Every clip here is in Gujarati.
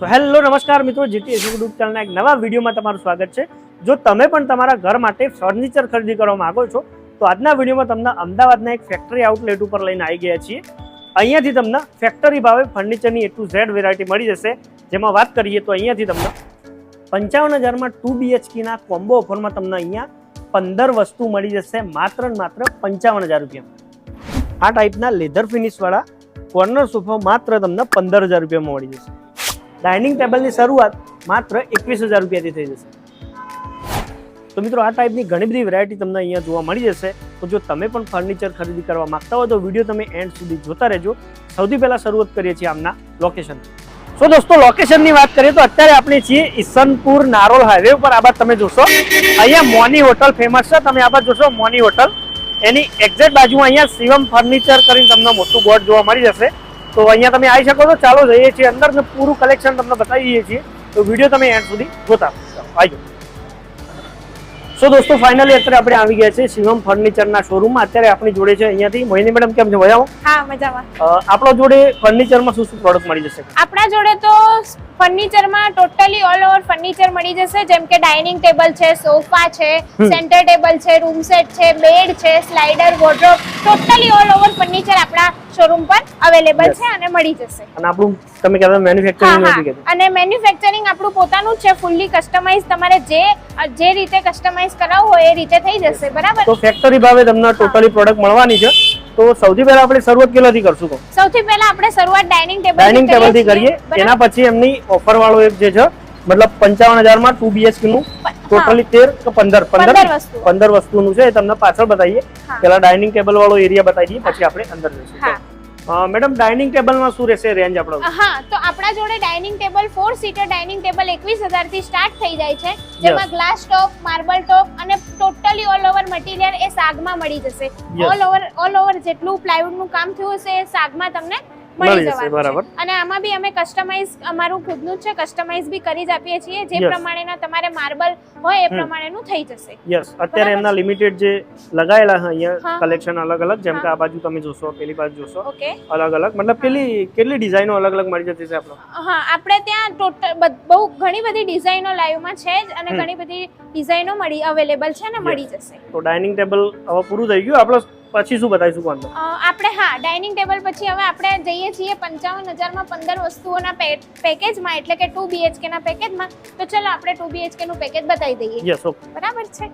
તો હેલો નમસ્કાર મિત્રો જીટી યુટ્યુબ ચેનલના એક નવા વિડીયોમાં તમારું સ્વાગત છે. જો તમે પણ તમારા ઘર માટે ફર્નિચર ખરીદી કરવા માંગો છો, તો આજના વિડીયોમાં તમને અમદાવાદના એક ફેક્ટરી આઉટલેટ ઉપર લઈને આવી ગયા છીએ. અહીંયાથી તમને ફેક્ટરી ભાવે ફર્નિચરની એ ટુ ઝેડ વેરાયટી મળી જશે. જેમાં વાત કરીએ તો અહીંયાથી તમને પંચાવન હજારમાં ટુ બીએચકેના કોમ્બો ઓફરમાં તમને અહીંયા પંદર વસ્તુ મળી જશે, માત્ર ને માત્ર પંચાવન હજાર રૂપિયા આ ટાઈપના લેધર ફિનિશવાળા કોર્નર સોફા માત્ર તમને પંદર હજાર રૂપિયામાં મળી જશે. ડાઇનિંગ ટેબલની શરૂઆત માત્ર એકવીસ હજાર રૂપિયાથી થઈ જશે. તો મિત્રો, આ ટાઈપની ઘણી બધી વેરાયટી તમને અહીંયા જોવા મળી જશે. તો જો તમે પણ ફર્નિચર ખરીદી કરવા માંગતા હો તો વીડિયો તમે એન્ડ સુધી જોતા રહેજો. સૌથી પહેલાં શરૂઆત કરીએ છીએ આમના લોકેશન સો દોસ્તો લોકેશનની વાત કરીએ તો અત્યારે આપણે છીએ ઈસનપુર નારોલ હાઈવે ઉપર. આ બાદ તમે જોશો, અહીંયા મોની હોટલ ફેમસ છે. તમે આ બાદ જોશો, મોની હોટલ. એની એક્ઝેક્ટ બાજુમાં અહીંયા શિવમ ફર્નિચર કરીને તમને મોટું બોર્ડ જોવા મળી જશે. તો અહીંયા તમે આવી શકો છો ચાલો જઈએ છીએ અંદર ને પૂરું કલેક્શન તમને બતાવી દઈએ છીએ. તો વીડિયો તમે એન્ડ સુધી જોતા આવજો સો દોસ્તો ફાઇનલી અત્યારે આપણે આવી ગયા છે શિવમ ફર્નિચરના શોરૂમમાં અત્યારે આપણી જોડે છે અહીંયાથી. મોહિની મેડમ કેમ છો? મજામાં? હા મજામાં. આપણો આપણા જોડે ફર્નિચરમાં શું શું પ્રોડક્ટ મળી જશે? આપણા જોડે તો ફર્નિચરમાં ટોટલી ઓલ ઓવર ફર્નિચર મળી જશે. જેમ કે ડાઇનિંગ ટેબલ છે સોફા છે સેન્ટર ટેબલ છે રૂમ સેટ છે બેડ છે slider wardrobe totally all over furniture આપણા શોરૂમ પર અવેલેબલ છે અને મળી જશે. અને આપણું તમે કહેતા મેન્યુફેક્ચરિંગ નથી કહેતા. અને મેન્યુફેક્ચરિંગ આપણું પોતાનું જ છે ફૂલ્લી કસ્ટમાઇઝ તમારે જે જે રીતે કસ્ટમાઇઝ કરાવવું હોય એ રીતે થઈ જશે બરાબર? તો ફેક્ટરી ભાવે તમને ટોટલી પ્રોડક્ટ મળવાની છે. તો સૌથી પહેલા આપણે શરૂઆત કેટલાથી કરશું તો? સૌથી પહેલા આપણે શરૂઆત ડાઇનિંગ ટેબલ ડાઇનિંગ ટેબલથી કરીએ એના પછી એમની ઓફર વાળો એક જે છે મતલબ પંચાવન હજારમાં ટુ બીએચકે નું ટોટલી તેર કે પંદર પંદર પંદર વસ્તુ. પંદર વસ્તુનું છે એ તમને પાછળ બતાવીએ. પેલા ડાઇનિંગ ટેબલ વાળો એરિયા બતાવી દઈએ પછી આપણે અંદર જઈશું. હા. મેડમ ડાઇનિંગ ટેબલમાં શું રહેશે રેન્જ આપણો? હા તો આપણા જોડે dining table four seater dining table એકવીસ હજારથી સ્ટાર્ટ થઈ જાય છે. જેમાં ગ્લાસ ટોપ માર્બલ ટોપ અને ટોટલી ઓલ ઓવર મટીરિયલ એ સાગમાં મળી જશે. ઓલ ઓવર ઓલ ઓવર જેટલું પ્લાયવુડનું કામ થયું હશે એ સાગમાં તમને મળી જશે, બરાબર. અને આમાં બી અમે કસ્ટમાઇઝ અમારું ખુદનું જ છે કસ્ટમાઇઝ બી કરી જ આપીએ છીએ. જે. પ્રમાણેના તમારે માર્બલ હોય એ પ્રમાણેનું થઈ જશે. યસ અત્યારે એમના લિમિટેડ જે લગાયેલા છે અહીંયા કલેક્શન અલગ અલગ જેમ કે આ બાજુ તમે જોશો પેલી બાજુ જોશો ઓકે. અલગ અલગ મતલબ પેલી કેટલી ડિઝાઇનો અલગ અલગ મળી જતી છે આપણો? હા આપણે ત્યાં ટોટલ બહુ ઘણી બધી ડિઝાઇનો લાઈવમાં છે જ અને ઘણી બધી ડિઝાઇનો મળી અવેલેબલ છે ને મળી જશે. તો ડાઇનિંગ ટેબલ હવે પૂરું થઈ ગયું. આપણે પછી શું બતાવીશું કોણ આપણે હા ડાઇનિંગ ટેબલ પછી હવે આપણે જઈએ છીએ પંચાવન હજારમાં પંદર વસ્તુઓના પેકેજમાં એટલે કે ટુ બીએચકેના પેકેજમાં. તો ચલો આપણે ટુ બીએચકેનું પેકેજ બતાવી દઈએ. યસ ઓકે બરાબર છે.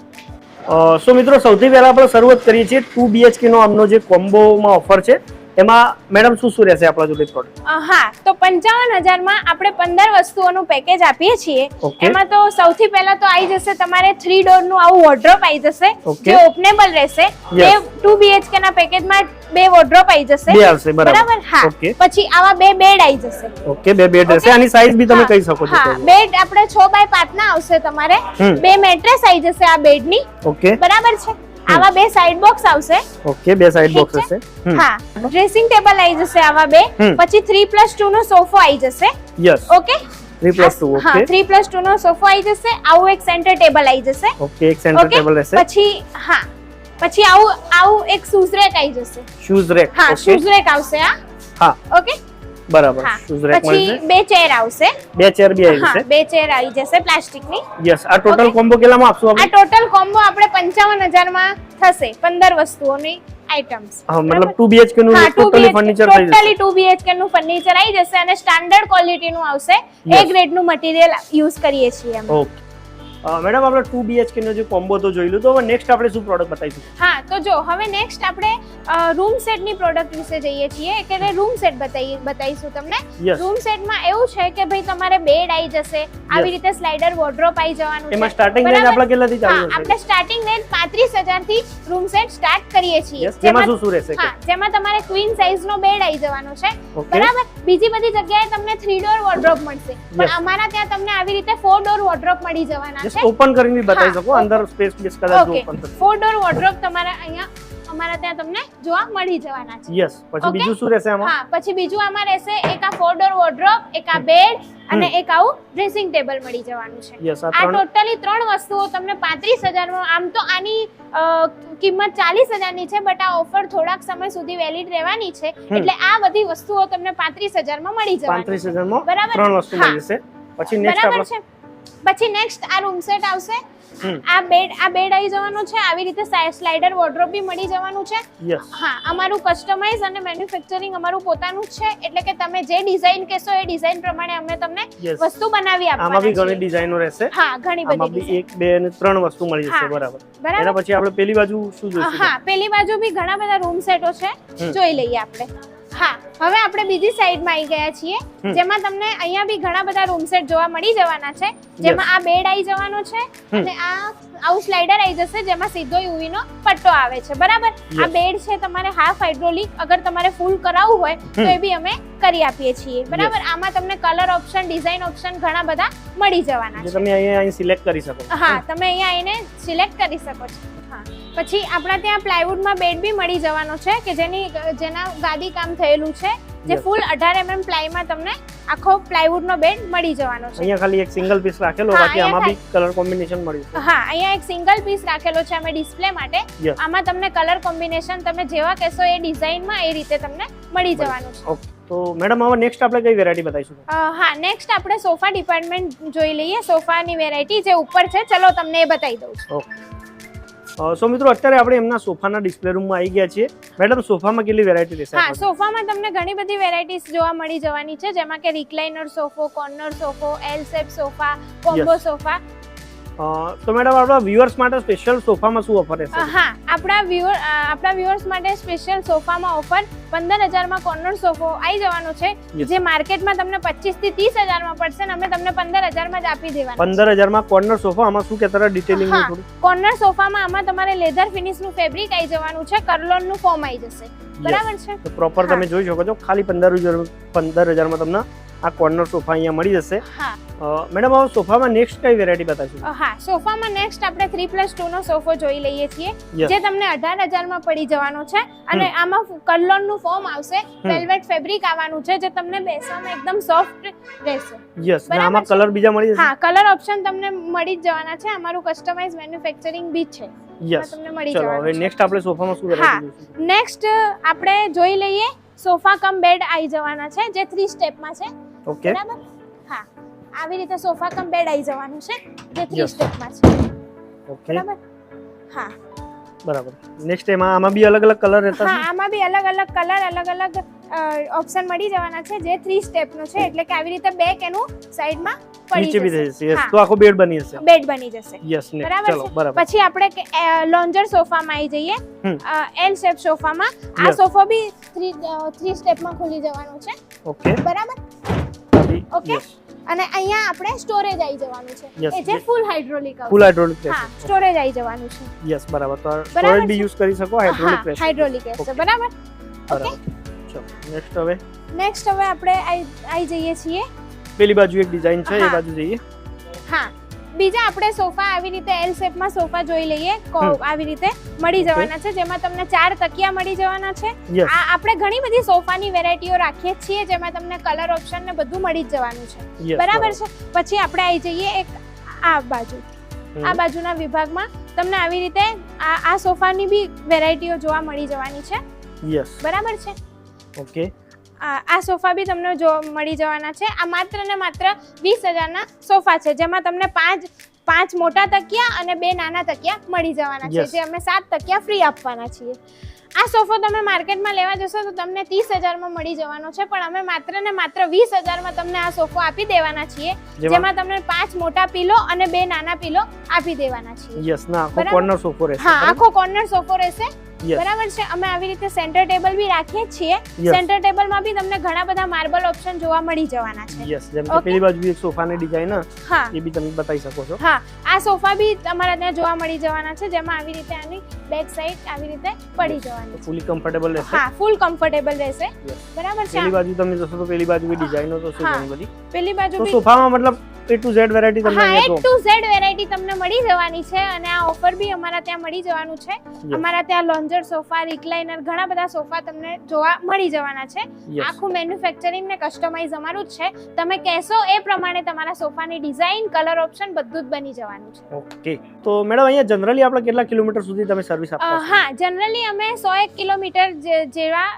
સો મિત્રો સૌથી પહેલાં આપણે શરૂઆત કરીએ છીએ ટુ બીએચકેનો આમનો જે કોમ્બોમાં ઓફર છે. એમાં મેડમ શું શું રહેશે આપણા જોડે પ્રોડક્ટ હા તો પંચાવન હજારમાં આપણે પંદર વસ્તુઓનું પેકેજ આપીએ છીએ. એમાં તો સૌથી પહેલા તો આવી જશે તમારે થ્રી ડોરનું આવું વોર્ડ્રોપ આવી જશે જે ઓપનેબલ રહેશે. બે Yes. ટુ બીએચકે ના પેકેજમાં બે વોર્ડ્રોપ આવી જશે. બે આવશે બરાબર. હા. પછી આવા બે બેડ આવી જશે. ઓકે બે બેડ રહેશે. આની સાઈઝ બી તમે કહી શકો છો હા. બેડ આપણે 6 બાય 5 ના આવશે તમારે. બે મેટ્રેસ આવી જશે આ બેડની. ઓકે બરાબર છે? આવા બે સાઈડ બોક્સ આવશે. ઓકે બે સાઈડ બોક્સ હશે? હા ડ્રેસિંગ ટેબલ આવી જશે આવા બે. પછી 3+2 નો સોફો આવી જશે. Yes okay? Three plus two હા ઓકે 3+2 નો સોફો આવી જશે. આવું એક સેન્ટર ટેબલ આવી જશે. ઓકે એક સેન્ટર ટેબલ રહેશે પછી હા. પછી આવું આવું એક શૂઝ રેક આવી જશે. શૂઝ રેક હા શૂઝ રેક આવશે આ હા. ઓકે? બરાબર. શૂઝ રેક પછી બે ચેર આવશે. બે ચેર બી આવી જશે. બે ચેર આવી જશે પ્લાસ્ટિકની. યસ આ ટોટલ કોમ્બો કેટલામાં આપશું આ આપણે? ટોટલ કોમ્બો આપણે પંચાવન હજારમાં થશે પંદર વસ્તુઓની આઇટમ્સ હા મતલબ 2 BHK નું ટોટલી ફર્નિચર થઈ જશે. ટોટલી ટુ બીએચકે નું ફર્નિચર આવી જશે અને સ્ટાન્ડર્ડ ક્વોલિટી નું આવશે. એ. ગ્રેડનું મટીરિયલ યુઝ કરીએ છીએ અમે ઓકે મેડમ આપણે ટુ બીએચકે નો જે કોમ્બો તો જોઈ લીધો. હવે નેક્સ્ટ આપણે શું પ્રોડક્ટ બતાવીશું? હા તો જો હવે નેક્સ્ટ આપણે રૂમ સેટની પ્રોડક્ટ વિશે જઈએ છીએ. એટલે રૂમ સેટ બતાવી બતાવીશું તમને. રૂમ સેટમાં એવું છે કે ભાઈ તમારે બેડ આવી જશે. આવી રીતે સ્લાઇડર વોર્ડરોબ આવી જવાનું એમાં સ્ટાર્ટિંગ રેન્જ આપણે કેટલાથી ચાલુ છે આપણે સ્ટાર્ટિંગ રેન્જ પાંત્રીસ હજારથી રૂમ સેટ સ્ટાર્ટ કરીએ છીએ. જેમાં શું શું રહેશે? હા જેમાં તમારે ક્વીન સાઇઝ નો બેડ આવી જવાનો છે. બરાબર? બીજી બધી જગ્યાએ તમને થ્રી ડોર વોર્ડરોબ મળશે. પણ અમારા ત્યાં તમને આવી રીતે ફોર ડોર વોર્ડરોબ મળી જવાના છે ઓપન કરીને બતાવી શકો અંદર સ્પેસ બેસ કદાચ ઓપન થશે ફોર ડોર વોર્ડરોબ તમારા અહીંયા અમારા ત્યાં તમને જોવા મળી જવાના છે. યસ પછી બીજું શું રહેશે આમાં? હા પછી બીજું આમાં રહેશે એક આ ફોર ડોર વોર્ડરોબ એક આ બેડ અને એક આવું ડ્રેસિંગ ટેબલ મળી જવાનું છે. યસ આ ટોટલી ત્રણ વસ્તુઓ તમને પાંત્રીસ હજારમાં આમ તો આની કિંમત ચાલીસ હજારની છે બટ આ ઓફર થોડાક સમય સુધી વેલિડ રહેવાની છે. એટલે આ બધી વસ્તુઓ તમને પાંત્રીસ હજારમાં મળી જવાની પાંત્રીસ છે બરાબર? ત્રણ વસ્તુ મળી જશે. પછી નેક્સ્ટ આપણે પછી નેક્સ્ટ આ રૂમ સેટ આવશે. આ બેડ આ બેડ આવી જવાનું છે આવી રીતે સ્લાઇડર વોર્ડરોબ બી મળી જવાનું છે. હા અમારું કસ્ટમાઇઝ અને મેન્યુફેક્ચરિંગ અમારું પોતાનું જ છે એટલે કે તમે જે ડિઝાઇન કહેશો એ ડિઝાઇન પ્રમાણે અમે તમને વસ્તુ બનાવી આમાં બી ઘણી ડિઝાઇનો રહેશે. હા ઘણી બધી બી એક બે અને ત્રણ વસ્તુ મળી જશે બરાબર. બરાબર. એના પછી આપણે પેલી બાજુ શું જોઈશું? હા પેલી બાજુ બી ઘણા બધા રૂમ સેટો છે. જોઈ લઈએ આપણે. હા હવે આપણે બીજી સાઈડમાં આવી ગયા છીએ જેમાં તમને અહીંયા બી ઘણા બધા રૂમ સેટ જોવા મળી જવાના છે. જેમાં આ બેડ આવી જવાનો છે અને આ આવું સ્લાઇડર આવી જશે જેમાં સીધો યુવી નો પટ્ટો આવે છે. બરાબર? આ બેડ છે તમારે હાફ હાઇડ્રોલિક અગર તમારે ફૂલ કરાવવું હોય તો એ બી અમે કરી આપીએ છીએ. બરાબર? આમાં તમને કલર ઓપ્શન ડિઝાઇન ઓપ્શન ઘણા બધા મળી જવાના છે. તમે અહીંયા સિલેક્ટ કરી શકો હા તમે અહીંયા આવીને સિલેક્ટ કરી શકો છો. પછી આપણા ત્યાં પ્લાયવુડમાં બેડ બી મળી જવાનો છે કે જેની જેના ગાદી કામ થયેલું છે જે ફૂલ અઢાર એમએમ પ્લાયમાં તમને આખો પ્લાયવુડનો બેડ મળી જવાનો છે. અહીંયા ખાલી એક સિંગલ પીસ રાખેલો બાકી આમાં બી કલર કોમ્બિનેશન મળ્યું છે. હા અહીંયા એક સિંગલ પીસ રાખેલો છે અમે ડિસ્પ્લે માટે. આમાં તમને કલર કોમ્બિનેશન તમે જેવા કહેશો એ ડિઝાઇનમાં એ રીતે તમને મળી જવાનું છે. ઓકે તો મેડમ હવે નેક્સ્ટ આપણે કઈ વેરાયટી બતાવીશું? હા નેક્સ્ટ આપણે સોફા ડિપાર્ટમેન્ટ જોઈ લઈએ. સોફાની વેરાયટી જે ઉપર છે ચલો તમને એ બતાવી દઉં ઓકે સો મિત્રો અત્યારે આપણે એમના સોફાના ડિસ્પ્લે રૂમમાં આવી ગયા છીએ. મેડમ સોફામાં કેટલી વેરાયટી રહેશે હા સોફામાં તમને ઘણી બધી વેરાયટીઝ જોવા મળી જવાની છે. જેમાં કે recliner સોફો corner સોફો L shape sofa combo sofa. તો મેડમ આપણા વ્યુઅર્સ માટે સ્પેશિયલ સોફામાં શું ઓફર રહેશે? હા આપણા વ્યુઅર આપણા વ્યુઅર્સ માટે સ્પેશિયલ સોફામાં ઓફર પંદર હજારમાં કોર્નર સોફો આવી જવાનો છે જે માર્કેટમાં તમને પચીસથી ત્રીસ હજારમાં પડશે અને અમે તમને પંદર હજારમાં જ આપી દેવાના પંદર હજારમાં કોર્નર સોફા? આમાં શું કહેતા હતા ડિટેલિંગ કોર્નર સોફામાં આમાં તમારે લેધર ફિનિશનું ફેબ્રિક આવી જવાનું છે કર્લોનનું ફોર્મ આવી જશે. બરાબર છે? તો પ્રોપર તમે જોઈ શકો છો ખાલી પંદર હજાર પંદર હજારમાં તમને આ કોર્નર સોફા અહીંયા મળી જશે. મેડમ હવે સોફામાં નેક્સ્ટ કઈ વેરાયટી બતાવીશું? હા સોફામાં નેક્સ્ટ આપણે થ્રી પ્લસ ટુ નો સોફો જોઈ લઈએ છીએ. જે તમને અઢાર હજારમાં પડી જવાનો છે અને આમાં કલોનનું ફોર્મ આવશે. વેલ્વેટ ફેબ્રિક આવવાનું છે જે તમને બેસવામાં એકદમ સોફ્ટ રહેશે. યસ બરાબર આમાં કલર બીજા મળી જશે? હા કલર ઓપ્શન તમને મળી જ જવાના છે. અમારું કસ્ટમાઇઝ મેન્યુફેક્ચરિંગ બી છે. યસ તમને મળી ચલો હવે જવાનું છે. નેક્સ્ટ આપણે સોફામાં શું વેરાયટી નેક્સ્ટ આપણે જોઈ લઈએ સોફા કમ બેડ આવી જવાના છે જે થ્રી સ્ટેપમાં છે. ઓકે. બરાબર? હા. આવી રીતે સોફા કમ બેડ આવી જવાનું છે. જે 3 સ્ટેપમાં છે. ઓકે. બરાબર? હા. બરાબર. નેક્સ્ટ એમાં આમાં બી અલગ અલગ કલર રહેતા હા આમાં બી અલગ અલગ કલર અલગ અલગ ઓપ્શન મળી જવાના છે જે થ્રી સ્ટેપનો છે. એટલે કે આવી રીતે બેક એનું સાઈડમાં નીચે બી પડી થઈ જશે યસ તો આખો બેડ બની જશે. જશે બેડ બની જશે. યસ ને બરાબર ચલો બરાબર. પછી આપણે લોન્જર સોફામાં આવી જઈએ. એલ શેપ સોફામાં. આ સોફો બી થ્રી થ્રી સ્ટેપમાં ખુલી જવાનું છે. ઓકે. બરાબર? યસ અને અહીંયા આપણે સ્ટોરેજ આવી જવાનું છે. એ જે ફૂલ હાઇડ્રોલિક ફૂલ હાઇડ્રોલિક હા સ્ટોરેજ આવી જવાનું છે. યસ બરાબર. તો સ્ટોરેજ બી યુઝ કરી શકો હાઇડ્રોલિક રહેશે હાઇડ્રોલિક રહેશે બરાબર? ઓકે ચલો નેક્સ્ટ હવે? નેક્સ્ટ હવે આપણે આવી જઈએ છીએ. પેલી બાજુ એક ડિઝાઇન છે એ બાજુ જઈએ. હા. બીજા આપણે સોફા આવી રીતે એલ શેપમાં સોફા જોઈ લઈએ. આવી રીતે મળી જવાના છે. જેમાં તમને ચાર તકિયા મળી જવાના છે. આ આપણે ઘણી બધી સોફાની વેરાયટીઓ રાખીએ છીએ જેમાં તમને કલર ઓપ્શન ને બધું મળી જ જવાનું છે. બરાબર છે? પછી આપણે આવી જઈએ એક આ બાજુ. આ બાજુના વિભાગમાં તમને આવી રીતે આ આ સોફાની બી વેરાયટીઓ જોવા મળી જવાની છે. યસ બરાબર છે? ઓકે. આ સોફા બી તમને જો મળી જવાના છે. આ માત્ર ને માત્ર વીસ હજારના સોફા છે જેમાં તમને પાંચ પાંચ મોટા તકિયા અને બે નાના તકિયા મળી જવાના છે જે અમે સાત તકિયા ફ્રી આપવાના છીએ. આ સોફો તમે માર્કેટમાં લેવા જશો તો તમને ત્રીસ હજારમાં મળી જવાનો છે પણ અમે માત્ર ને માત્ર વીસ હજારમાં તમને આ સોફો આપી દેવાના છીએ જેમાં તમને પાંચ મોટા પીલો અને બે નાના પીલો આપી દેવાના છીએ. યસ ના આખો કોર્નર સોફો રહેશે હા આખો કોર્નર સોફો રહેશે. યસ બરાબર છે? અમે આવી રીતે સેન્ટર ટેબલ બી રાખીએ છીએ. સેન્ટર ટેબલમાં બી તમને ઘણા બધા માર્બલ ઓપ્શન જોવા મળી જવાના છે. યસ જેમ કે પેલી બાજુ એક સોફા ની ડિઝાઇન હા. એ બી તમે બતાવી શકો છો. હા. આ સોફા બી તમારા ત્યાં જોવા મળી જવાના છે જેમાં આવી રીતે આની બેક સાઈડ આવી રીતે પડી જવાની ફૂલી કમ્ફર્ટેબલ રહેશે? હા ફૂલ કમ્ફર્ટેબલ રહેશે. બરાબર છે? પેલી બાજુ તમે જોશો તો પેલી બાજુ બી ડિઝાઇનો તો છે ઘણી બધી. પેલી બાજુ બી સોફામાં મતલબ એ ટુ ઝેડ વેરાયટી તમને હા એ ટુ ઝેડ વેરાયટી તમને મળી જવાની છે અને આ ઓફર બી અમારા ત્યાં મળી જવાનું છે. અમારા ત્યાં લોન્જર સોફા રિક્લાઇનર ઘણા બધા સોફા તમને જોવા મળી જવાના છે. આખું મેન્યુફેક્ચરિંગ ને કસ્ટમાઇઝ અમારું જ છે. તમે કહેશો એ પ્રમાણે તમારા સોફાની ડિઝાઇન કલર ઓપ્શન બધું જ બની જવાનું છે. ઓકે તો મેડમ અહીંયા જનરલી આપણે કેટલા કિલોમીટર સુધી તમે સર્વિસ આપો હા જનરલી અમે સો એક કિલોમીટર જે- જેવા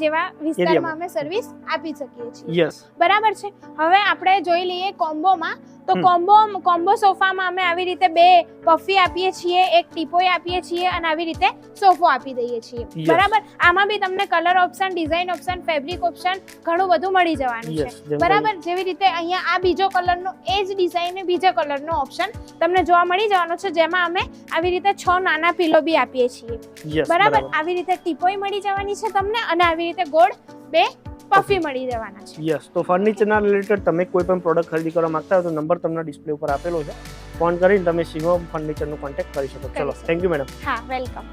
જેવા વિસ્તારમાં અમે સર્વિસ આપી શકીએ છીએ. યસ બરાબર છે. હવે આપણે જોઈ લઈએ કોમ્બોમાં? તો કોમ્બો કોમ્બો સોફામાં અમે આવી રીતે બે પફી આપીએ છીએ એક ટીપોય આપીએ છીએ અને આવી રીતે સોફો આપી દઈએ છીએ. બરાબર? આમાં બી તમને colour option design option fabric option ઘણું બધું મળી જવાનું છે. બરાબર? જેવી રીતે અહીંયા આ બીજો કલરનો એ જ ડિઝાઇન બીજા કલરનો ઓપ્શન તમને જોવા મળી જવાનો છે જેમાં અમે આવી રીતે છ નાના પીલો બી આપીએ છીએ. બરાબર. આવી રીતે ટીપોય મળી જવાની છે તમને અને આવી રીતે ગોળ બે પફી મળી જવાના છે. યસ તો ફર્નિચરના રિલેટેડ તમે કોઈ પણ પ્રોડક્ટ ખરીદી કરવા માંગતા હોય તો નંબર તમને ડિસ્પ્લે ઉપર આપેલો છે. ફોન કરીને તમે શિવમ ફર્નિચરનો કોન્ટેક્ટ કરી શકો. ચલો થેન્ક યુ મેડમ હા વેલકમ